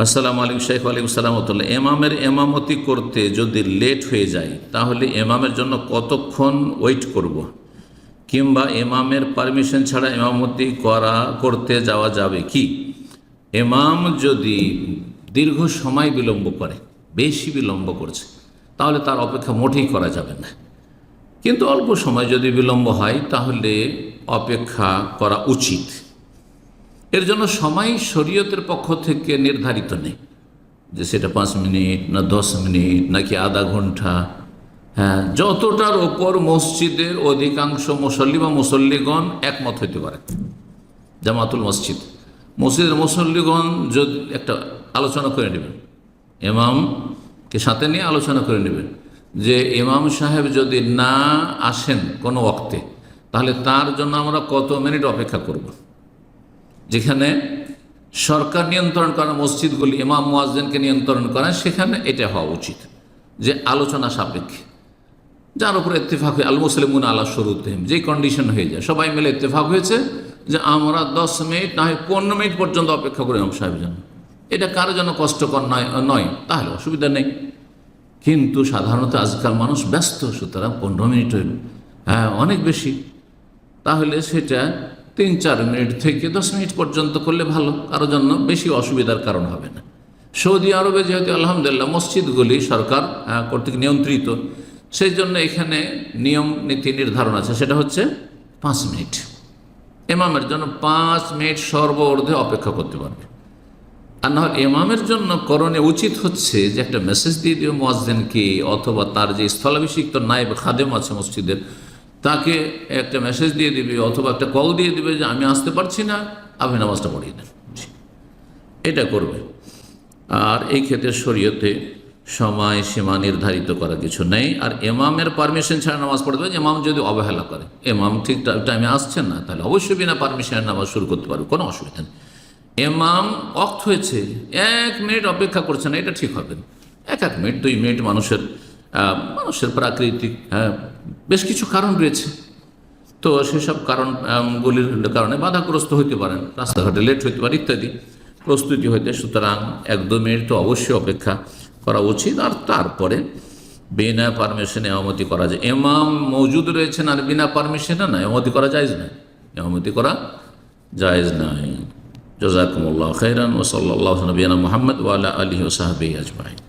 আসসালামু আলাইকুম শেখ আলাইকুম সালামতুল্লাহ এমামের এমামতি করতে যদি লেট হয়ে যায়, তাহলে এমামের জন্য কতক্ষণ ওয়েট করব। কিংবা এমামের পারমিশন ছাড়া এমামতি করা, করতে যাওয়া যাবে কি? এমাম যদি দীর্ঘ সময় বিলম্ব করে, বেশি বিলম্ব করছে, তাহলে তার অপেক্ষা মোটেই করা যাবে না। কিন্তু অল্প সময় যদি বিলম্ব হয়, তাহলে অপেক্ষা করা উচিত। এর জন্য সময় শরীয়তের পক্ষ থেকে নির্ধারিত নেই। যে সেটা পাঁচ মিনিট, না দশ মিনিট, নাকি আধা ঘণ্টা। হ্যাঁ যতটার ওপর মসজিদের অধিকাংশ মুসল্লি বা মুসল্লিগণ একমত হইতে পারে। জামাতুল মসজিদ। মসজিদের মুসল্লিগণ যদি একটা আলোচনা করে নেবেন। এমামকে সাথে নিয়ে আলোচনা করে নেবেন। যে ইমাম সাহেব যদি না আসেন কোনো ওক্তে তাহলে তার জন্য আমরা কত মিনিট অপেক্ষা করব। যেখানে সরকার নিয়ন্ত্রণ করা মসজিদগুলি, ইমাম, মুয়াজ্জিনকে নিয়ন্ত্রণ করা সেখানে এটা হওয়া উচিত যে আলোচনা সাপেক্ষে। যার উপরে ইত্তেফাক হয়ে আল মুসলিমুন আল্লাহ শুরুতেম যে কন্ডিশন হয়ে যায়। সবাই মিলে ইত্তেফাক হয়েছে যে আমরা দশ মিনিট না হয় পনেরো মিনিট পর্যন্ত অপেক্ষা করি ইমাম সাহেবের জন্য। এটা কারোর জন্য কষ্টকর নয় নয়, তাহলে অসুবিধা নেই। কিন্তু সাধারণত আজকাল মানুষ ব্যস্ত, সুতরাং পনেরো মিনিট হইল। হ্যাঁ অনেক বেশি। তাহলে সেটা তিন চার মিনিট থেকে দশ মিনিট পর্যন্ত করলে ভালো কারোর জন্য বেশি অসুবিধার কারণ হবে না। সৌদি আরবে যেহেতু আলহামদুলিল্লাহ মসজিদগুলি সরকার কর্তৃক নিয়ন্ত্রিত সেই জন্য এখানে নিয়ম, নীতি, নির্ধারণ আছে। সেটা হচ্ছে পাঁচ মিনিট। এমামের জন্য পাঁচ মিনিট সর্বর্ধে অপেক্ষা করতে পারবে। আর না এমামের জন্য করণে উচিত হচ্ছে যে একটা মেসেজ দিয়ে দিও মোয়াজ্জেনকে, অথবা তার যে স্থলাভিষিক্ত নায়েব খাদেম আছে মসজিদের তাকে একটা মেসেজ দিয়ে দিবে অথবা একটা কল দিয়ে দিবে যে আমি আসতে পারছি না, আপনি নামাজটা পড়িয়ে দেন। এটা করবে। আর এই ক্ষেত্রে শরীয়তে সময় সীমা নির্ধারিত করা কিছু নেই। আর এমামের পারমিশন ছাড়া নামাজ পড়তে হবে এমাম যদি অবহেলা করে। এমাম ঠিক টাইমে আসছেন না, তাহলে অবশ্যই বিনা পারমিশনের নামাজ শুরু করতে পারবে, কোনো অসুবিধা নেই। এমাম অক্ত হয়েছে, এক মিনিট অপেক্ষা করছে না, এটা ঠিক হবে এক এক মিনিট দুই মিনিট মানুষের মানুষের প্রাকৃতিক হ্যাঁ, বেশ কিছু কারণ রয়েছে। তো সেসব কারণ আম, গুলির কারণে বাধাগ্রস্ত হইতে পারেন। রাস্তাঘাটে লেট হইতে পারে ইত্যাদি। প্রস্তুতি হইতে সুতরাং এক দু মিনিট তো অবশ্যই অপেক্ষা করা উচিত। আর তারপরে বিনা পারমিশনে এমতি করা যায়। এমাম মজুদ রয়েছেন আর বিনা পারমিশনে না এমতি করা যায় না এমতি করা জায়েজ নাই জজাকুমুল্লাহ খৈরান ওসল্লাহ নবীনা মোহাম্মদ ওয়ালা আলী ও ওসাহাবি আজমাই